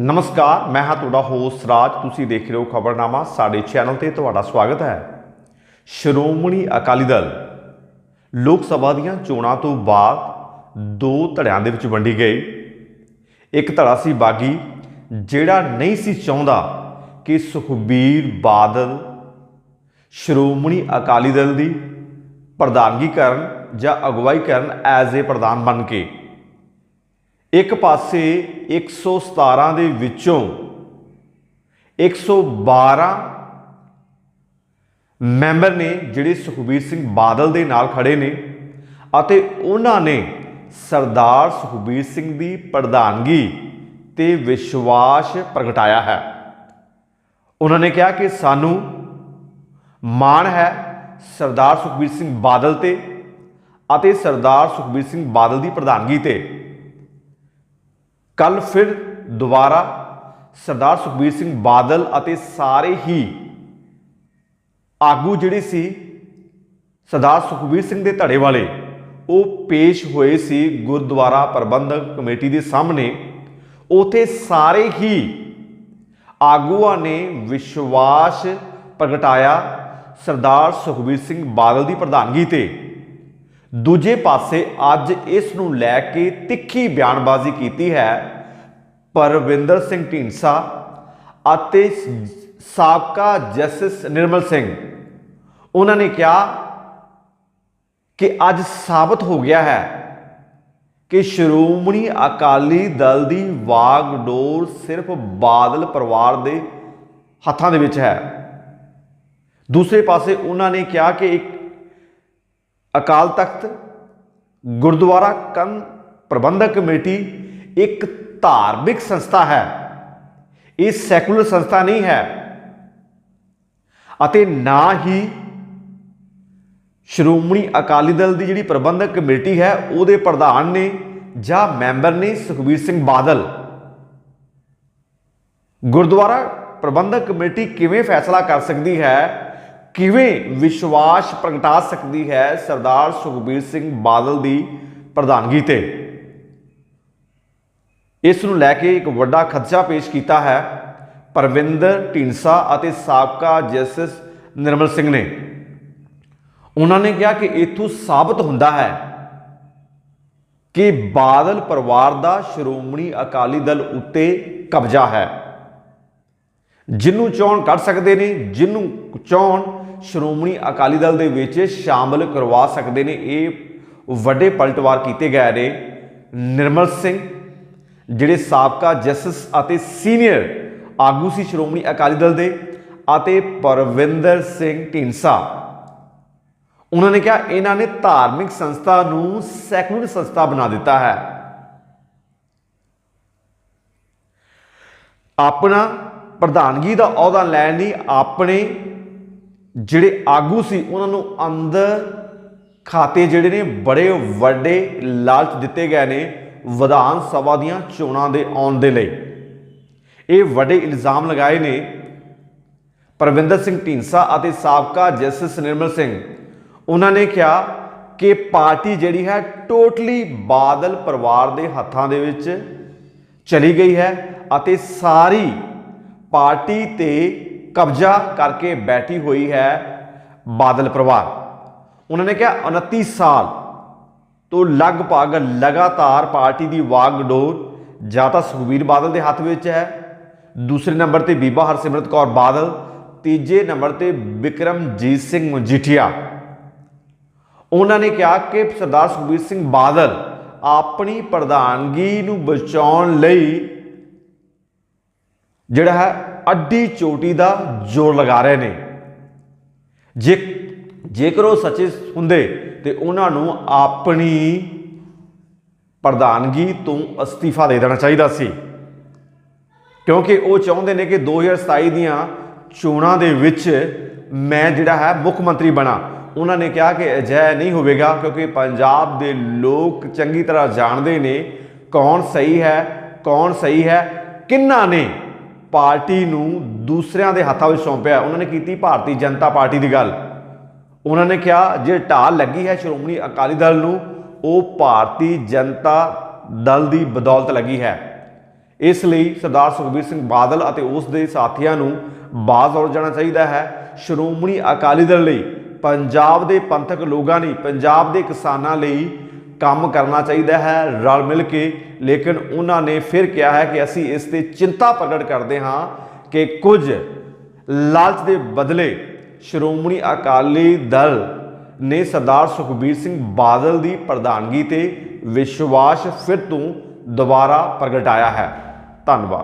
ਨਮਸਕਾਰ, ਮੈਂ ਹਾਂ ਤੁਹਾਡਾ ਹੋਸਟ ਰਾਜ। ਤੁਸੀਂ ਦੇਖ ਰਹੇ ਹੋ ਖਬਰਨਾਮਾ, ਸਾਡੇ ਚੈਨਲ ਤੇ ਤੁਹਾਡਾ ਸਵਾਗਤ ਹੈ। ਸ਼੍ਰੋਮਣੀ ਅਕਾਲੀ ਦਲ ਲੋਕ ਸਭਾ ਦੀਆਂ ਚੋਣਾਂ ਤੋਂ ਬਾਅਦ ਦੋ ਧੜਿਆਂ ਦੇ ਵਿੱਚ ਵੰਡੀ ਗਈ। ਇੱਕ ਧੜਾ ਸੀ ਬਾਗੀ, ਜਿਹੜਾ ਨਹੀਂ ਸੀ ਚਾਹੁੰਦਾ ਕਿ ਸੁਖਬੀਰ ਬਾਦਲ ਸ਼੍ਰੋਮਣੀ ਅਕਾਲੀ ਦਲ ਦੀ ਪ੍ਰਧਾਨਗੀ ਕਰਨ ਜਾਂ ਅਗਵਾਈ ਕਰਨ ਐਜ਼ ਏ ਪ੍ਰਧਾਨ ਬਣ ਕੇ ਇੱਕ ਪਾਸੇ 117 ਦੇ ਵਿੱਚੋਂ 112 ਮੈਂਬਰ ਨੇ ਜਿਹੜੇ ਸੁਖਬੀਰ ਸਿੰਘ ਬਾਦਲ ਦੇ ਨਾਲ ਖੜੇ ਨੇ ਅਤੇ ਉਹਨਾਂ ਨੇ ਸਰਦਾਰ ਸੁਖਬੀਰ ਸਿੰਘ ਦੀ ਪ੍ਰਧਾਨਗੀ ਤੇ ਵਿਸ਼ਵਾਸ ਪ੍ਰਗਟਾਇਆ ਹੈ। ਉਹਨਾਂ ਨੇ ਕਿਹਾ ਕਿ ਸਾਨੂੰ ਮਾਣ ਹੈ ਸਰਦਾਰ ਸੁਖਬੀਰ ਸਿੰਘ ਬਾਦਲ ਤੇ ਅਤੇ ਸਰਦਾਰ ਸੁਖਬੀਰ ਸਿੰਘ ਬਾਦਲ ਦੀ ਪ੍ਰਧਾਨਗੀ ਤੇ। ਕੱਲ ਫਿਰ ਦੁਬਾਰਾ ਸਰਦਾਰ ਸੁਖਬੀਰ ਸਿੰਘ ਬਾਦਲ ਅਤੇ ਸਾਰੇ ਹੀ ਆਗੂ ਜਿਹੜੇ ਸੀ, ਸਰਦਾਰ ਸੁਖਬੀਰ ਸਿੰਘ ਦੇ ਧੜੇ ਵਾਲੇ, ਉਹ ਪੇਸ਼ ਹੋਏ ਸੀ ਗੁਰਦੁਆਰਾ ਪ੍ਰਬੰਧਕ ਕਮੇਟੀ ਦੇ ਸਾਹਮਣੇ। ਉਥੇ ਸਾਰੇ ਹੀ ਆਗੂਆਂ ਨੇ ਵਿਸ਼ਵਾਸ ਪ੍ਰਗਟਾਇਆ ਸਰਦਾਰ ਸੁਖਬੀਰ ਸਿੰਘ ਬਾਦਲ ਦੀ ਪ੍ਰਧਾਨਗੀ ਤੇ। ਦੂਜੇ ਪਾਸੇ ਅੱਜ ਇਸ ਨੂੰ ਲੈ ਕੇ ਤਿੱਖੀ ਬਿਆਨਬਾਜ਼ੀ ਕੀਤੀ ਹੈ ਪਰਵਿੰਦਰ ਸਿੰਘ ਢੀਂਡਸਾ ਅਤੇ ਸਾਬਕਾ ਜਸਟਿਸ ਨਿਰਮਲ ਸਿੰਘ। ਉਹਨਾਂ ਨੇ ਕਿਹਾ ਕਿ ਅੱਜ ਸਾਬਤ ਹੋ ਗਿਆ ਹੈ ਕਿ ਸ਼੍ਰੋਮਣੀ ਅਕਾਲੀ ਦਲ ਦੀ ਵਾਗਡੋਰ ਸਿਰਫ ਬਾਦਲ ਪਰਿਵਾਰ ਦੇ ਹੱਥਾਂ ਦੇ ਵਿੱਚ ਹੈ। ਦੂਸਰੇ ਪਾਸੇ ਉਹਨਾਂ ਨੇ ਕਿਹਾ ਕਿ ਇੱਕ ਅਕਾਲ ਤਖਤ, ਗੁਰਦੁਆਰਾ ਕੰਨ ਪ੍ਰਬੰਧਕ ਕਮੇਟੀ ਇੱਕ ਧਾਰਮਿਕ ਸੰਸਥਾ ਹੈ। ਇਹ ਸੈਕੂਲਰ ਸੰਸਥਾ ਨਹੀਂ ਹੈ। ਅਤੇ ਨਾ ਹੀ ਸ਼੍ਰੋਮਣੀ ਅਕਾਲੀ ਦਲ ਦੀ ਜਿਹੜੀ ਪ੍ਰਬੰਧਕ ਕਮੇਟੀ ਹੈ, ਉਹਦੇ ਪ੍ਰਧਾਨ ਨੇ ਜਾਂ ਮੈਂਬਰ ਨੇ ਸੁਖਬੀਰ ਸਿੰਘ ਬਾਦਲ। ਗੁਰਦੁਆਰਾ ਪ੍ਰਬੰਧਕ ਕਮੇਟੀ ਕਿਵੇਂ ਫੈਸਲਾ ਕਰ ਸਕਦੀ ਹੈ? ਕਿਵੇਂ ਵਿਸ਼ਵਾਸ ਪ੍ਰਗਟਾ ਸਕਦੀ ਹੈ ਸਰਦਾਰ ਸੁਖਬੀਰ ਸਿੰਘ ਬਾਦਲ ਦੀ ਪ੍ਰਧਾਨਗੀ ਤੇ? ਇਸ ਨੂੰ ਲੈ ਕੇ ਇੱਕ ਵੱਡਾ ਖਦਸ਼ਾ ਪੇਸ਼ ਕੀਤਾ ਹੈ। ਪਰਵਿੰਦਰ ਢੀਂਡਸਾ ਅਤੇ ਸਾਬਕਾ ਜਸਟਿਸ ਨਿਰਮਲ ਸਿੰਘ ਨੇ। ਉਹਨਾਂ ਨੇ ਕਿਹਾ ਕਿ ਇਥੋਂ ਸਾਬਤ ਹੁੰਦਾ ਹੈ ਕਿ ਬਾਦਲ ਪਰਿਵਾਰ ਦਾ ਸ਼੍ਰੋਮਣੀ ਅਕਾਲੀ ਦਲ ਉੱਤੇ ਕਬਜ਼ਾ ਹੈ। ਜਿਹਨੂੰ ਚੋਣ ਕੱਢ ਸਕਦੇ ਨੇ ਜਿਹਨੂੰ ਚੋਣ ਸ਼੍ਰੋਮਣੀ ਅਕਾਲੀ ਦਲ ਦੇ ਵਿੱਚ ਸ਼ਾਮਲ ਕਰਵਾ ਸਕਦੇ ਨੇ, ਇਹ ਵੱਡੇ ਪਲਟਵਾਰ ਕੀਤੇ ਗਏ ਨੇ। ਨਿਰਮਲ ਸਿੰਘ ਜਿਹੜੇ ਸਾਬਕਾ ਜਸਟਿਸ ਅਤੇ ਸੀਨੀਅਰ ਆਗੂ ਸੀ ਸ਼੍ਰੋਮਣੀ ਅਕਾਲੀ ਦਲ ਦੇ ਅਤੇ ਪਰਵਿੰਦਰ ਸਿੰਘ ਢੀਂਡਸਾ। ਉਹਨਾਂ ਨੇ ਕਿਹਾ, ਇਹਨਾਂ ਨੇ ਧਾਰਮਿਕ ਸੰਸਥਾ ਨੂੰ ਸੈਕੂਲਰ ਸੰਸਥਾ ਬਣਾ ਦਿੱਤਾ ਹੈ। ਆਪਣਾ ਪ੍ਰਧਾਨਗੀ ਦਾ ਅਹੁਦਾ ਲੈਣ ਲਈ ਆਪਣੇ ਜਿਹੜੇ ਆਗੂ ਸੀ, ਉਹਨਾਂ ਨੂੰ ਅੰਦਰ ਖਾਤੇ ਜਿਹੜੇ ਨੇ, ਬੜੇ ਵੱਡੇ ਲਾਲਚ ਦਿੱਤੇ ਗਏ ਨੇ। ਵਿਧਾਨ ਸਭਾ ਦੀਆਂ ਚੋਣਾਂ ਦੇ ਆਉਣ ਦੇ ਲਈ। ਇਹ ਵੱਡੇ ਇਲਜ਼ਾਮ ਲਗਾਏ ਨੇ ਪਰਵਿੰਦਰ ਸਿੰਘ ਢੀਂਡਸਾ ਅਤੇ ਸਾਬਕਾ ਜਸਟਿਸ ਨਿਰਮਲ ਸਿੰਘ। ਉਹਨਾਂ ਨੇ ਕਿਹਾ ਕਿ ਪਾਰਟੀ ਜਿਹੜੀ ਹੈ ਟੋਟਲੀ ਬਾਦਲ ਪਰਿਵਾਰ ਦੇ ਹੱਥਾਂ ਦੇ ਵਿੱਚ ਚਲੀ ਗਈ ਹੈ ਅਤੇ ਸਾਰੀ ਪਾਰਟੀ ਤੇ ਕਬਜ਼ਾ ਕਰਕੇ ਬੈਠੀ ਹੋਈ ਹੈ ਬਾਦਲ ਪਰਿਵਾਰ। ਉਹਨਾਂ ਨੇ ਕਿਹਾ 29 ਸਾਲ ਤੋਂ ਲਗਭਗ ਲਗਾਤਾਰ ਪਾਰਟੀ ਦੀ ਵਾਗਡੋਰ ਜਾਂ ਤਾਂ ਸੁਖਬੀਰ ਬਾਦਲ ਦੇ ਹੱਥ ਵਿੱਚ ਹੈ। ਦੂਸਰੇ ਨੰਬਰ ਤੇ ਬੀਬਾ ਹਰਸਿਮਰਤ ਕੌਰ ਬਾਦਲ, ਤੀਜੇ ਨੰਬਰ ਤੇ ਵਿਕਰਮਜੀਤ ਸਿੰਘ ਮਜੀਠੀਆ। ਉਹਨਾਂ ਨੇ ਕਿਹਾ ਕਿ ਸਰਦਾਰ ਸੁਖਬੀਰ ਸਿੰਘ ਬਾਦਲ ਆਪਣੀ ਪ੍ਰਧਾਨਗੀ ਨੂੰ ਬਚਾਉਣ ਲਈ ਜਿਹੜਾ ਹੈ, ਅੱਡੀ ਚੋਟੀ ਦਾ ਜ਼ੋਰ ਲਗਾ ਰਹੇ ਨੇ। ਜੇ ਜੇਕਰ ਉਹ ਸੱਚੇ ਹੁੰਦੇ ਤੇ ਉਹਨਾਂ ਨੂੰ ਆਪਣੀ ਪ੍ਰਧਾਨਗੀ ਤੋਂ ਅਸਤੀਫਾ ਦੇ ਦੇਣਾ ਚਾਹੀਦਾ ਸੀ। ਕਿਉਂਕਿ ਉਹ ਚਾਹੁੰਦੇ ਨੇ ਕਿ 2027 ਦੀਆਂ ਚੋਣਾਂ ਦੇ ਵਿੱਚ ਮੈਂ ਜਿਹੜਾ ਹੈ ਮੁੱਖ ਮੰਤਰੀ ਬਣਾ। ਉਹਨਾਂ ਨੇ ਕਿਹਾ ਕਿ ਅਜਿਹਾ ਨਹੀਂ ਹੋਵੇਗਾ ਕਿਉਂਕਿ ਪੰਜਾਬ ਦੇ ਲੋਕ ਚੰਗੀ ਤਰ੍ਹਾਂ ਜਾਣਦੇ ਨੇ ਕੌਣ ਸਹੀ ਹੈ, ਕੌਣ ਸਹੀ ਹੈ, ਕਿੰਨਾ ਨੇ ਪਾਰਟੀ ਨੂੰ ਦੂਸਰਿਆਂ ਦੇ ਹੱਥਾਂ ਵਿੱਚ ਸੌਂਪਿਆ। ਉਹਨਾਂ ਨੇ ਕੀਤੀ ਭਾਰਤੀ ਜਨਤਾ ਪਾਰਟੀ ਦੀ ਗੱਲ। ਉਹਨਾਂ ਨੇ ਕਿਹਾ, ਜੇ ਢਾਲ ਲੱਗੀ ਹੈ ਸ਼੍ਰੋਮਣੀ ਅਕਾਲੀ ਦਲ ਨੂੰ, ਉਹ ਭਾਰਤੀ ਜਨਤਾ ਦਲ ਦੀ ਬਦੌਲਤ ਲੱਗੀ ਹੈ। ਇਸ ਲਈ ਸਰਦਾਰ ਸੁਖਬੀਰ ਸਿੰਘ ਬਾਦਲ ਅਤੇ ਉਸ ਦੇ ਸਾਥੀਆਂ ਨੂੰ ਬਾਜ਼ ਹੋ ਜਾਣਾ ਚਾਹੀਦਾ ਹੈ। ਸ਼੍ਰੋਮਣੀ ਅਕਾਲੀ ਦਲ ਲਈ, ਪੰਜਾਬ ਦੇ ਪੰਥਕ ਲੋਕਾਂ ਲਈ, ਪੰਜਾਬ ਦੇ ਕਿਸਾਨਾਂ ਲਈ ਕੰਮ ਕਰਨਾ ਚਾਹੀਦਾ ਹੈ ਰਲ ਮਿਲ ਕੇ। ਲੇਕਿਨ ਉਹਨਾਂ ਨੇ ਫਿਰ ਕਿਹਾ ਹੈ ਕਿ ਅਸੀਂ ਇਸ ਤੇ ਚਿੰਤਾ ਪ੍ਰਗਟ ਕਰਦੇ ਹਾਂ ਕਿ ਕੁਝ ਲਾਲਚ ਦੇ ਬਦਲੇ ਸ਼੍ਰੋਮਣੀ ਅਕਾਲੀ ਦਲ ਨੇ ਸਰਦਾਰ ਸੁਖਬੀਰ ਸਿੰਘ ਬਾਦਲ ਦੀ ਪ੍ਰਧਾਨਗੀ ਤੇ ਵਿਸ਼ਵਾਸ ਫਿਰ ਤੋਂ ਦੁਬਾਰਾ ਪ੍ਰਗਟਾਇਆ ਹੈ। ਧੰਨਵਾਦ।